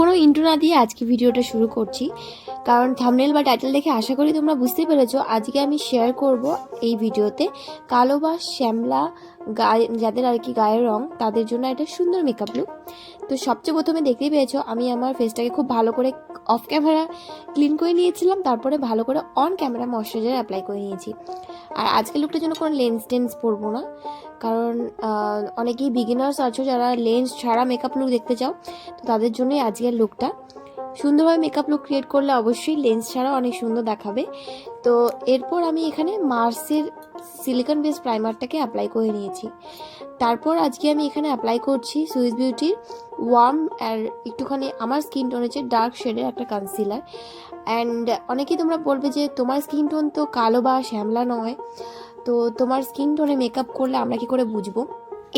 কোনো ইন্ট্রো না দিয়ে আজকে ভিডিওটা শুরু করছি। কারণ থামনেল বা টাইটেল দেখে আশা করি তোমরা বুঝতেই পেরেছ, আজকে আমি শেয়ার করব এই ভিডিওতে কালো বা শ্যামলা গায়ে, যাদের আর কি গায়ের রং, তাদের জন্য একটা সুন্দর মেকআপ লুক তো সবচেয়ে প্রথমে দেখতেই পেয়েছ, আমি আমার ফেসটাকে খুব ভালো করে অফ ক্যামেরা ক্লিন করে নিয়েছিলাম, তারপরে ভালো করে অন ক্যামেরা ময়শ্চারাইজার অ্যাপ্লাই করে নিয়েছি। আর আজকে লুকটার জন্য কোনো লেন্স টেন্স পরবো না। কারণ অনেকেই বিগিনার্স আছো যারা লেন্স ছাড়া মেকআপ লুক দেখতে চাও, তো তাদের জন্যই আজকের লুকটা সুন্দরভাবে মেকআপ লুক ক্রিয়েট করলে অবশ্যই লেন্স ছাড়া অনেক সুন্দর দেখাবে। তো এরপর আমি এখানে মার্সের সিলিকন বেস প্রাইমারটাকে অ্যাপ্লাই করে নিয়েছি। তারপর আজকে আমি এখানে অ্যাপ্লাই করছি সুইস বিউটির ওয়ার্ম আর একটুখানি, আমার স্কিন টোন হচ্ছে ডার্ক শেডের একটা কনসিলার অ্যান্ড অনেকেই তোমরা বলবে যে তোমার স্কিন টোন তো কালো বা শ্যামলা নয়। তো তোমার স্কিন টোনে মেকআপ করলে আমরা কি করে বুঝব?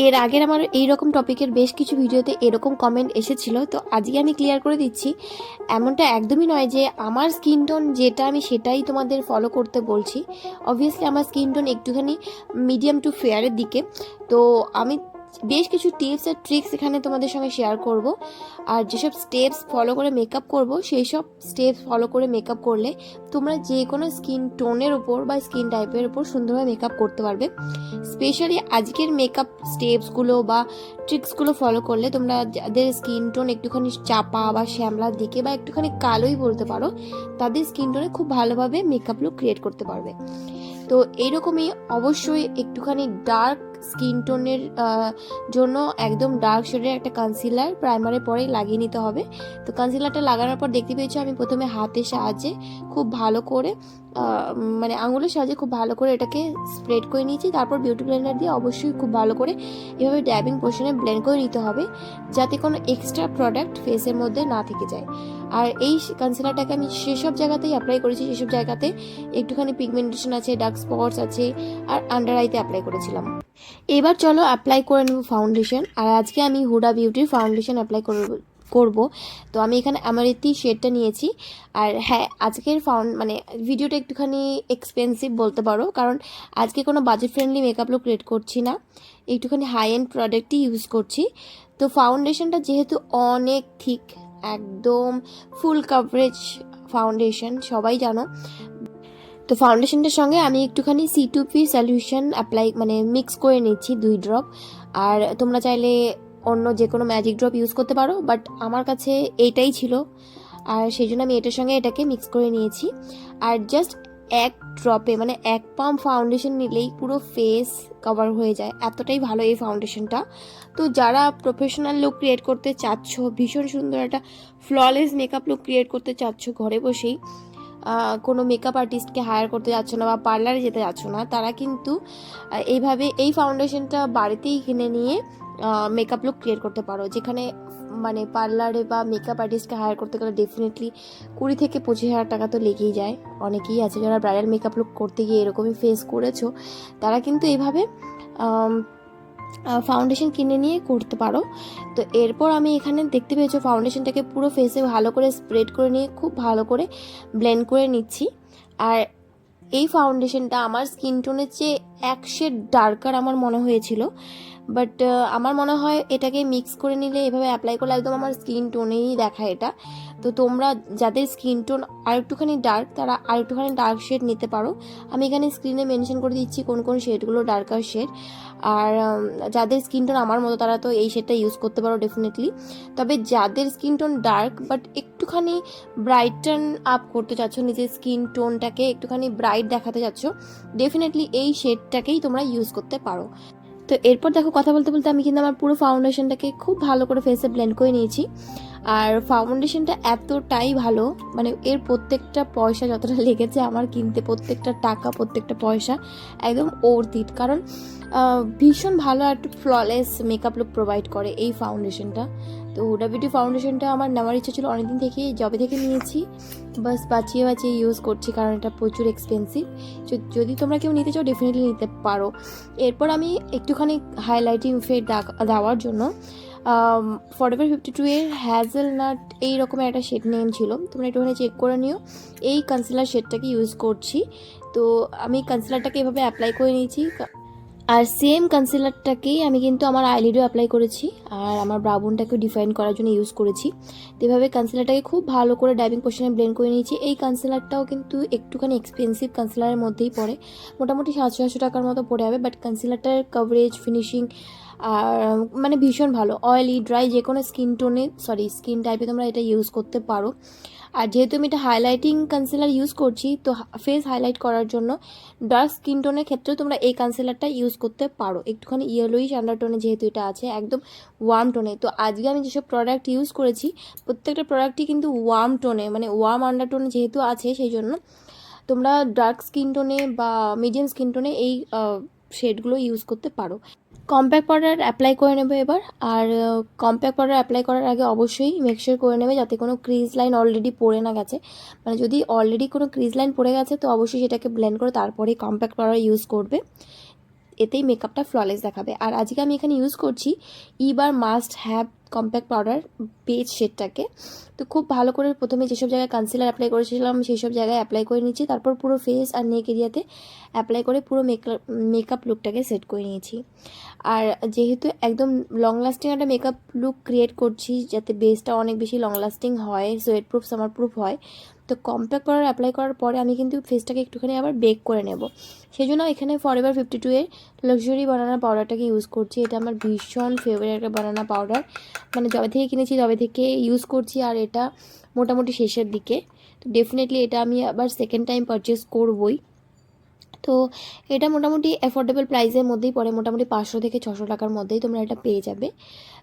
এর আগের আমার এই রকম টপিকের বেশ কিছু ভিডিওতে এরকম কমেন্ট এসেছিল, তো আজকে আমি ক্লিয়ার করে দিচ্ছি। এমনটা একদমই নয় যে আমার স্কিন টোন যেটা আমি সেটাই তোমাদের ফলো করতে বলছি। অবভিয়াসলি আমার স্কিন টোন একটুখানি মিডিয়াম টু ফেয়ারের দিকে। তো আমি বেশ কিছু টিপস আর ট্রিক্স এখানে তোমাদের সঙ্গে শেয়ার করব। আর যেসব স্টেপস ফলো করে মেকআপ করব সেই সব স্টেপস ফলো করে মেকআপ করলে তোমরা যে কোনো স্কিন টোনের ওপর বা স্কিন টাইপের ওপর সুন্দরভাবে মেকআপ করতে পারবে। স্পেশালি আজকের মেকআপ স্টেপসগুলো বা ট্রিক্সগুলো ফলো করলে তোমরা যাদের স্কিন টোন একটুখানি চাপা বা শ্যামলার দিকে বা একটুখানি কালোই বলতে পারো, তাদের স্কিন টোনে খুব ভালোভাবে মেকআপ লুক ক্রিয়েট করতে পারবে। তো এইরকমই অবশ্যই একটুখানি ডার্ক স্কিন টোনের জন্য একদম ডার্ক শেডের একটা কনসিলার প্রাইমারে পরেই লাগিয়ে নিতে হবে। তো কনসিলারটা লাগানোর পর দেখতে পেয়েছ আমি প্রথমে হাতের সাহায্যে খুব ভালো করে মানে আঙুলের সাহায্যে খুব ভালো করে এটাকে স্প্রেড করে নিয়েছি। তারপর বিউটি ব্লেন্ডার দিয়ে অবশ্যই খুব ভালো করে এভাবে ড্যাবিং পোর্শনে ব্লেন্ড করে নিতে হবে, যাতে কোনো এক্সট্রা প্রোডাক্ট ফেসের মধ্যে না থেকে যায়। আর এই কনসিলারটাকে আমি সেসব জায়গাতেই অ্যাপ্লাই করেছি, সেসব জায়গাতে একটুখানি পিগমেন্টেশন আছে ডার্ক স্পটস আছে, আর আন্ডার আইতে অ্যাপ্লাই করেছিলাম। এবার চলো অ্যাপ্লাই করে নেব ফাউন্ডেশন আর আজকে আমি হুডা বিউটির ফাউন্ডেশন অ্যাপ্লাই করব করব। তো আমি এখানে আমারিতি শেডটা নিয়েছি। আর হ্যাঁ আজকের ফাউন্ড মানে ভিডিওটা একটুখানি এক্সপেন্সিভ বলতে পারো। কারণ আজকে কোনো budget friendly makeup look create করছি না। একটুখানি হাই এন্ড প্রোডাক্টই ইউজ করছি। তো ফাউন্ডেশনটা যেহেতু অনেক থিক একদম ফুল কাভারেজ ফাউন্ডেশন সবাই জানো। তো ফাউন্ডেশনটার সঙ্গে আমি একটুখানি C two P solution apply মানে মিক্স করে নিচ্ছি দুই ড্রপ আর তোমরা চাইলে অন্য যে কোনো ম্যাজিক ড্রপ ইউজ করতে পারো বাট আমার কাছে এইটাই ছিল। আর সেই জন্য আমি এটার সঙ্গে এটাকে মিক্স করে নিয়েছি। আর জাস্ট এক ড্রপে মানে এক পাম্প ফাউন্ডেশন নিলেই পুরো ফেস কভার হয়ে যায়। এতটাই ভালো এই ফাউন্ডেশনটা তো যারা প্রফেশনাল লুক ক্রিয়েট করতে চাচ্ছ, ভীষণ সুন্দর একটা ফ্ললেস মেকআপ লুক ক্রিয়েট করতে চাচ্ছ ঘরে বসেই কোনো মেকআপ আর্টিস্টকে হায়ার করতে যাচ্ছ না বা পার্লারে যেতে যাচ্ছ না, তারা কিন্তু এইভাবে এই ফাউন্ডেশনটা বাড়িতেই কিনে নিয়ে মেকআপ লুক ক্রিয়েট করতে পারো। যেখানে মানে পার্লারে বা মেকআপ আর্টিস্টকে হায়ার করতে গেলে ডেফিনেটলি কুড়ি থেকে পঁচিশ হাজার টাকা তো লেগেই যায়। অনেকেই আছে যারা ব্রাইডাল মেকআপ লুক করতে গিয়ে এরকমই ফেস করেছ, তারা কিন্তু এইভাবে ফাউন্ডেশন কিনে নিয়ে করতে পারো। তো এরপর আমি এখানে দেখতে পেয়েছ ফাউন্ডেশনটাকে পুরো ফেসে ভালো করে স্প্রেড করে নিয়ে খুব ভালো করে ব্লেন্ড করে নিচ্ছি। আর এই ফাউন্ডেশনটা আমার স্কিন টোনের চেয়ে এক শেড ডার্কার আমার মনে হয়েছিল। বাট আমার মনে হয় এটাকে মিক্স করে নিলে এভাবে অ্যাপ্লাই করলে একদম আমার স্কিন টোনেই দেখায় এটা। তো তোমরা যাদের স্কিন টোন আর একটুখানি ডার্ক তারা আর একটুখানি ডার্ক শেড নিতে পারো। আমি এখানে স্ক্রিনে মেনশন করে দিচ্ছি কোন কোন শেডগুলো ডার্কার শেড আর যাদের স্কিন টোন আমার মতো, তারা তো এই শেডটা ইউজ করতে পারো ডেফিনেটলি তবে যাদের স্কিন টোন ডার্ক বাট একটুখানি ব্রাইটন আপ করতে চাচ্ছ, নিজের স্কিন টোনটাকে একটুখানি ব্রাইট দেখাতে চাচ্ছ ডেফিনেটলি এই শেডটাকেই তোমরা ইউজ করতে পারো। তো এরপর দেখো কথা বলতে বলতে আমি কিন্তু আমার পুরো ফাউন্ডেশনটাকে খুব ভালো করে ফেসে ব্লেন্ড করে নিয়েছি। আর ফাউন্ডেশনটা এতটাই ভালো মানে এর প্রত্যেকটা পয়সা যতটা লেগেছে আমার কিনতে, প্রত্যেকটা টাকা, প্রত্যেকটা পয়সা একদম ওর্থিট কারণ ভীষণ ভালো একটা ফ্ললেস মেকআপ লুক প্রোভাইড করে এই ফাউন্ডেশনটা তো হুডা বিউটি ফাউন্ডেশনটা আমার নেওয়ার ইচ্ছা ছিল অনেকদিন থেকেই জবে থেকে নিয়েছি। বাস বাঁচিয়ে বাঁচিয়ে ইউজ করছি কারণ এটা প্রচুর এক্সপেন্সিভ যদি তোমরা কেউ নিতে চাও ডেফিনেটলি নিতে পারো। এরপর আমি একটুখানি হাইলাইটিং ফেড দেওয়ার জন্য ফরেভার ফিফটি টু এর হ্যাজেল নাট এই রকমের একটা শেড নেম ছিল। তোমরা একটুখানি চেক করে নিও। এই কনসিলার শেডটাকে ইউজ করছি। তো আমি কনসিলারটাকে এভাবে অ্যাপ্লাই করে নিয়েছি। আর সেম কনসিলারটাকেই আমি কিন্তু আমার আইলিডও অ্যাপ্লাই করেছি। আর আমার ব্রাউনটাকেও ডিফাইন করার জন্য ইউজ করেছি। এভাবে কনসিলারটাকে খুব ভালো করে ডাইভিং পোর্শনে ব্লেন্ড করে নিয়েছি। এই কনসিলারটাও কিন্তু একটুখানি এক্সপেন্সিভ কনসিলারের মধ্যেই পড়ে। মোটামুটি সাতশো টাকার মতো পড়ে যাবে। বাট কনসিলারটার কভারেজ ফিনিশিং আর মানে ভীষণ ভালো অয়েলি ড্রাই যে কোনো স্কিন টোনে সরি স্কিন টাইপে তোমরা এটা ইউজ করতে পারো। আর যেহেতু আমি এটা হাইলাইটিং কনসিলার ইউজ করছি, তো ফেস হাইলাইট করার জন্য ডার্ক স্কিন টোনের ক্ষেত্রেও তোমরা এই কনসিলারটা ইউজ করতে পারো। একটুখানি ইয়েলোইশ আন্ডারটোনে যেহেতু এটা আছে, একদম ওয়ার্ম টোনে তো আজকে আমি যেসব প্রোডাক্ট ইউজ করেছি, প্রত্যেকটা প্রোডাক্টই কিন্তু ওয়ার্ম টোনে মানে ওয়ার্ম আন্ডারটোনে যেহেতু আছে সেই জন্য তোমরা ডার্ক স্কিন টোনে বা মিডিয়াম স্কিন টোনে এই শেডগুলো ইউজ করতে পারো। কম্প্যাক্ট পাউডার অ্যাপ্লাই করে নেবে এবার। আর কম্প্যাক্ট পাউডার অ্যাপ্লাই করার আগে অবশ্যই মেকশিওর করে নেবে যাতে কোনো ক্রিজ লাইন অলরেডি পড়ে না গেছে। মানে যদি অলরেডি কোনো ক্রিজ লাইন পড়ে গেছে, তো অবশ্যই সেটাকে ব্লেন্ড করে তারপরেই কম্প্যাক্ট পাউডার ইউজ করবে। এতেই মেকআপটা ফ্ললেস দেখাবে। আর আজকে আমি এখানে ইউজ করছি ইবার মাস্ট হ্যাভ কম্প্যাক্ট পাউডার পেজ শেডটাকে তো খুব ভালো করে প্রথমে যেসব জায়গায় কনসিলার অ্যাপ্লাই করেছিলাম সেই সব জায়গায় অ্যাপ্লাই করে নিয়েছি। তারপর পুরো ফেস আর নেক এরিয়াতে অ্যাপ্লাই করে পুরো মেকআপ মেকআপ লুকটাকে সেট করে নিয়েছি। আর যেহেতু একদম লং লাস্টিং একটা মেকআপ লুক ক্রিয়েট করছি, যাতে বেসটা অনেক বেশি লং লাস্টিং হয় সোয়েট প্রুফ সামার প্রুফ হয়, তো কম্প্যাক্ট পাউডার অ্যাপ্লাই করার পরে আমি কিন্তু ফেসটাকে একটুখানি আবার বেক করে নেব। সেই জন্য এখানে ফর এভার ফিফটি টু এর লাক্সারি বানানা পাউডারটাকে ইউজ করছি। এটা আমার ভীষণ ফেভারিট একটা বানানা পাউডার মানে যবে থেকে কিনেছি, তবে থেকে ইউজ করছি আর এটা মোটামুটি শেষের দিকে। তো ডেফিনেটলি এটা আমি আবার সেকেন্ড টাইম পারচেস করবই। তো এটা মোটামুটি অ্যাফোর্ডেবল প্রাইসের মধ্যেই পড়ে, মোটামুটি পাঁচশো থেকে ছশো টাকার মধ্যেই তোমরা এটা পেয়ে যাবে।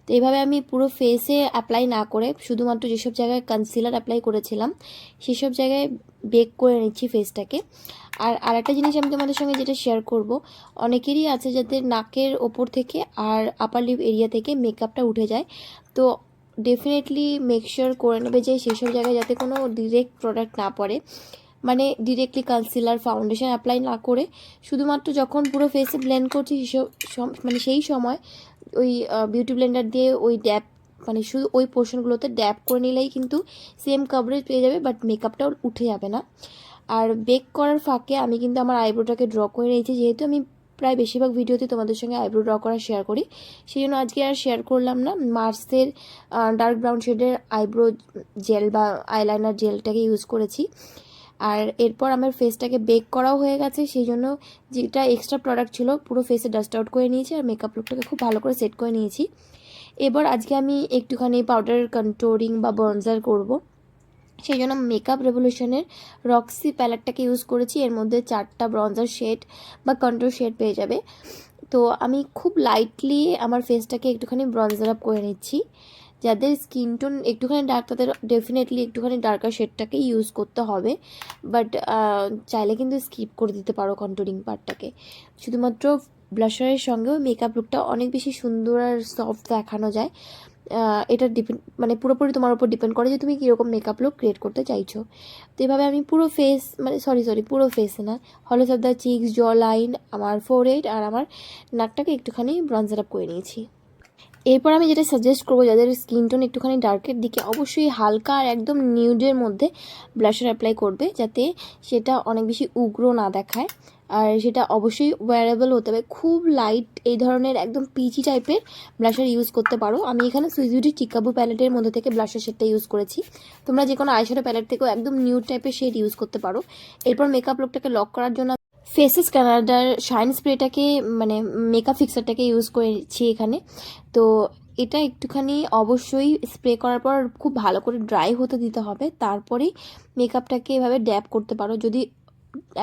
তো এইভাবে আমি পুরো ফেসে অ্যাপ্লাই না করে, শুধুমাত্র যেসব জায়গায় কনসিলার অ্যাপ্লাই করেছিলাম, সেসব জায়গায় বেক করে নিচ্ছি ফেসটাকে আর আরেকটা জিনিস আমি তোমাদের সঙ্গে যেটা শেয়ার করব, অনেকেরই আছে যাদের নাকের ওপর থেকে আর আপার লিপ এরিয়া থেকে মেকআপটা উঠে যায়। তো ডেফিনেটলি মেকশিওর করে নেবে যে সেসব জায়গায় যাতে কোনো ডিরেক্ট প্রোডাক্ট না পড়ে। মানে ডিরেক্টলি কনসিলার ফাউন্ডেশন অ্যাপ্লাই না করে। শুধুমাত্র যখন পুরো ফেসে ব্লেন্ড করছি সেসব মানে সেই সময় ওই বিউটি ব্লেন্ডার দিয়ে ওই ড্যাপ মানে শুধু ওই পোর্শনগুলোতে ড্যাপ করে নিলেই কিন্তু সেম কাভারেজ পেয়ে যাবে বাট মেকআপটাও উঠে যাবে না। আর বেক করার ফাঁকে আমি কিন্তু আমার আইব্রোটাকে ড্র করে নিয়েছি, যেহেতু আমি প্রায় বেশিরভাগ ভিডিওতে তোমাদের সঙ্গে আইব্রো ড্র করা শেয়ার করি। সেই জন্য আজকে আর শেয়ার করলাম না মার্সের ডার্ক ব্রাউন শেডের আইব্রো জেল বা আইলাইনার জেলটাকে ইউজ করেছি। আর এরপর আমার ফেসটাকে বেক করাও হয়ে গেছে সেই জন্য যেটা এক্সট্রা প্রোডাক্ট ছিল, পুরো ফেসে ডাস্ট আউট করে নিয়েছি আর মেকআপ লুকটাকে খুব ভালো করে সেট করে নিয়েছি। এবার আজকে আমি একটুখানি পাউডার কন্ট্রোলিং বা বনজার করব। সেই জন্য মেকআপ রেভলিউশনের রক্সি প্যালেটটাকে ইউজ করেছি। এর মধ্যে চারটা ব্রঞ্জার শেড বা কন্ট্রোল শেড পেয়ে যাবে। তো আমি খুব লাইটলি আমার ফেসটাকে একটুখানি ব্রঞ্জার আপ করে নিচ্ছি। যাদের স্কিন টোন একটুখানি ডার্ক তাদের ডেফিনেটলি একটুখানি ডার্কার শেডটাকে ইউজ করতে হবে। বাট চাইলে কিন্তু স্কিপ করে দিতে পারো কন্ট্রোলিং পার্টটাকে শুধুমাত্র ব্লাশারের সঙ্গেও মেকআপ লুকটা অনেক বেশি সুন্দর আর সফট দেখানো যায়। এটা ডিপেন্ড মানে পুরোপুরি তোমার উপর ডিপেন্ড করে যে তুমি কীরকম মেকআপ লুক ক্রিয়েট করতে চাইছো। তো এভাবে আমি পুরো ফেস মানে সরি সরি পুরো ফেস না hollows of the cheeks jaw line আমার ফোর আর আমার নাকটাকে একটুখানি ব্রঞ্জার আপ করে নিয়েছি। এরপর আমি যেটা সাজেস্ট করব, যাদের স্কিন টোন একটুখানি ডার্কের দিকে, অবশ্যই হালকা আর একদম নিউডের মধ্যে ব্লাশার অ্যাপ্লাই করবে, যাতে সেটা অনেক বেশি উগ্র না দেখায়। আর সেটা অবশ্যই ওয়ারেবল হতে হবে। খুব লাইট এই ধরনের একদম পিচি টাইপের ব্লাশার ইউজ করতে পারো। আমি এখানে সুইজুডি চিকাবু প্যালেটের মধ্যে থেকে ব্লাশার শেডটা ইউজ করেছি। তোমরা যে কোনো আইশ্যাডো প্যালেট থেকেও একদম নিউড টাইপের শেড ইউজ করতে পারো। এরপর মেকআপ লুকটাকে লক করার জন্য ফেসেস কানাডার শাইন স্প্রেটাকে মানে মেকআপ ফিক্সারটাকে ইউজ করেছি এখানে। তো এটা একটুখানি অবশ্যই স্প্রে করার পর খুব ভালো করে ড্রাই হতে দিতে হবে। তারপরেই মেকআপটাকে এভাবে ড্যাপ করতে পারো। যদি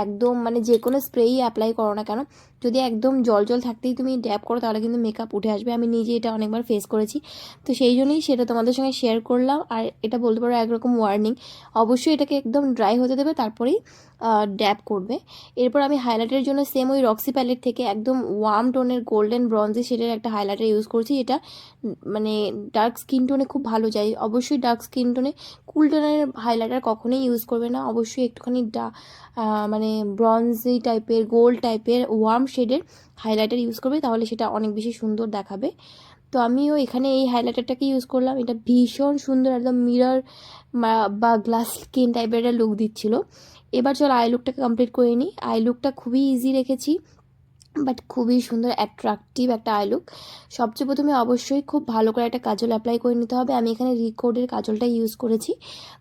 একদম মানে যে কোনো স্প্রেই অ্যাপ্লাই করো না কেন যদি একদম জল জল থাকতেই তুমি ড্যাপ করো, তাহলে কিন্তু মেকআপ উঠে আসবে। আমি নিজে এটা অনেকবার ফেস করেছি। তো সেই জন্যই সেটা তোমাদের সঙ্গে শেয়ার করলাম। আর এটা বলতে পারো একরকম ওয়ার্নিং অবশ্যই এটাকে একদম ড্রাই হতে দেবে, তারপরেই ড্যাপ করবে। এরপর আমি হাইলাইটের জন্য সেম ওই রক্সি প্যালেট থেকে একদম ওয়ার্ম টোনের গোল্ডেন ব্রঞ্জে শেডের একটা হাইলাইটার ইউজ করছি। এটা মানে ডার্ক স্কিন টোনে খুব ভালো যায়। অবশ্যই ডার্ক স্কিন টোনে কুল টোনের হাইলাইটার কখনোই ইউজ করবে না। অবশ্যই একটুখানি ডা মানে ব্রঞ্জি টাইপের গোল্ড টাইপের ওয়ার্ম শেডের হাইলাইটার ইউজ করবে, তাহলে সেটা অনেক বেশি সুন্দর দেখাবে। তো আমিও এখানে এই হাইলাইটারটাকে ইউজ করলাম। এটা ভীষণ সুন্দর, একদম মিরর বা গ্লাস স্কিন টাইপের একটা লুক দিচ্ছিল। এবার চল আই লুকটাকে কমপ্লিট করে নিই। আই লুকটা খুবই ইজি রেখেছি। বাট খুবই সুন্দর অ্যাট্রাকটিভ একটা আই লুক সবচেয়ে প্রথমে অবশ্যই খুব ভালো করে একটা কাজল অ্যাপ্লাই করে নিতে হবে। আমি এখানে রিকোডের কাজলটা ইউজ করেছি।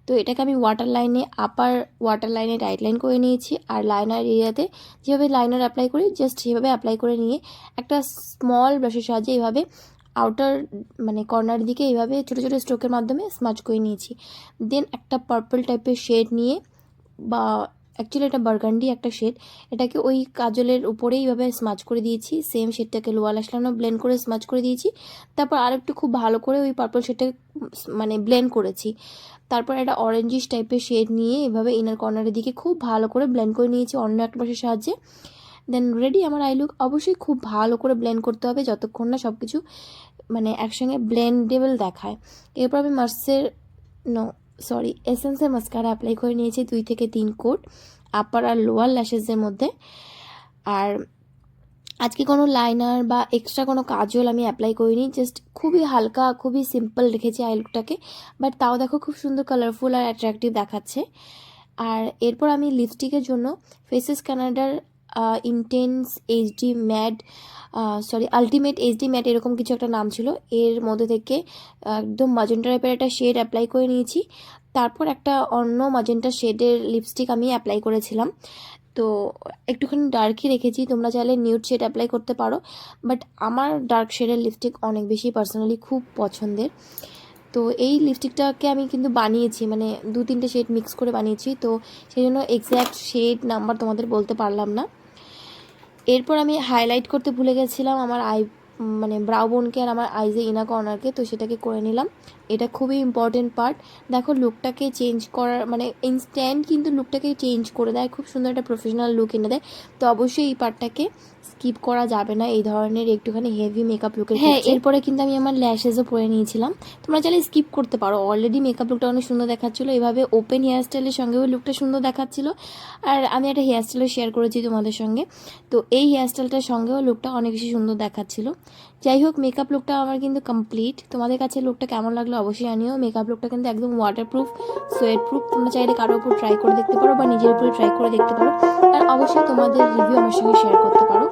তো এটাকে আমি ওয়াটার লাইনে আপার ওয়াটার লাইনে টাইট লাইন করে নিয়েছি। আর লাইনার এরিয়াতে যেভাবে লাইনার অ্যাপ্লাই করি জাস্ট সেভাবে অ্যাপ্লাই করে নিয়ে একটা স্মল ব্রাশের সাহায্যে এইভাবে আউটার মানে কর্নার দিকে এইভাবে ছোটো ছোটো স্ট্রোকের মাধ্যমে স্মাচ করে নিয়েছি। দেন একটা পার্পল টাইপের শেড নিয়ে বা অ্যাকচুয়ালি এটা বার্গান্ডি একটা শেড এটাকে ওই কাজলের উপরেই এইভাবে স্মাচ করে দিয়েছি। সেম শেডটাকে লোয়ার লাসলানো ব্লেন্ড করে স্মাচ করে দিয়েছি। তারপর আর একটু খুব ভালো করে ওই পার্পল শেডটা মানে ব্লেন্ড করেছি। তারপর একটা অরেঞ্জিস টাইপের শেড নিয়ে এভাবে ইনার কর্নারের দিকে খুব ভালো করে ব্লেন্ড করে নিয়েছি অন্য একটা ব্রাশের সাহায্যে। দেন রেডি আমার আই লুক অবশ্যই খুব ভালো করে ব্লেন্ড করতে হবে যতক্ষণ না সব কিছু মানে একসঙ্গে ব্লেন্ডেবল দেখায়। এরপর আমি মার্সের নো সরি এসেন্সের মাস্কারা অ্যাপ্লাই করে নিয়েছি দুই থেকে তিন কোট আপার আর লোয়ার ল্যাশেসের মধ্যে। আর আজকে কোনো লাইনার বা এক্সট্রা কোনো কাজল আমি অ্যাপ্লাই করিনি জাস্ট খুবই হালকা, খুবই সিম্পল রেখেছি আই লুকটাকে বাট তাও দেখো খুব সুন্দর কালারফুল আর অ্যাট্রাকটিভ দেখাচ্ছে। আর এরপর আমি লিপস্টিকের জন্য ফেসেস কানাডার intense HD matte sorry ultimate HD matte এরকম কিছু একটা নাম ছিল। এর মধ্যে থেকে একদম মাজেন্টা টাইপের একটা শেড অ্যাপ্লাই করে নিয়েছি। তারপর একটা অন্য মাজেন্টা শেডের লিপস্টিক আমি অ্যাপ্লাই করেছিলাম। তো একটুখানি ডার্কই রেখেছি, তোমরা চাইলে নিউড শেড অ্যাপ্লাই করতে পারো। বাট আমার ডার্ক শেডের লিপস্টিক অনেক বেশি পার্সোনালি খুব পছন্দের। তো এই লিপস্টিকটাকে আমি কিন্তু বানিয়েছি মানে দু তিনটে শেড মিক্স করে বানিয়েছি। তো সেই জন্য এক্স্যাক্ট শেড নাম্বার তোমাদের বলতে পারলাম না। এরপর আমি হাইলাইট করতে ভুলে গেছিলাম আমার আই মানে ব্রাউ বোনকে আর আমার আইজে ইনা কর্নারকে তো সেটাকে করে নিলাম। এটা খুবই ইম্পর্টেন্ট পার্ট দেখো লুকটাকে চেঞ্জ করার মানে ইনস্ট্যান্ট কিন্তু লুকটাকে চেঞ্জ করে দেয়। খুব সুন্দর একটা প্রফেশনাল লুক এনে দেয়। তো অবশ্যই এই পার্টটাকে স্কিপ করা যাবে না। এই ধরনের একটুখানি হেভি মেকআপ লুকের হ্যাঁ এরপরে কিন্তু আমি আমার ল্যাশেসও পরে নিয়েছিলাম। তোমরা চাইলে স্কিপ করতে পারো। অলরেডি মেকআপ লুকটা অনেক সুন্দর দেখাচ্ছিলো। এভাবে ওপেন হেয়ার স্টাইলের সঙ্গেও লুকটা সুন্দর দেখাচ্ছিল। আর আমি একটা হেয়ার স্টাইলও শেয়ার করেছি তোমাদের সঙ্গে। তো এই হেয়ার স্টাইলটার সঙ্গেও লুকটা অনেক বেশি সুন্দর দেখাচ্ছিল। যাই হোক মেকআপ লুকটা আমার কিন্তু কমপ্লিট তোমাদের কাছে লুকটা কেমন লাগল অবশ্যই জানিও। মেকআপ লুকটা কিন্তু একদম ওয়াটারপ্রুফ সোয়েট প্রুফ তোমরা চাইলে কারোর উপর ট্রাই করে দেখতে পারো বা নিজের উপরে ট্রাই করে দেখতে পারো। আর অবশ্যই তোমাদের রিভিউ আমার সঙ্গে শেয়ার করতে পারো।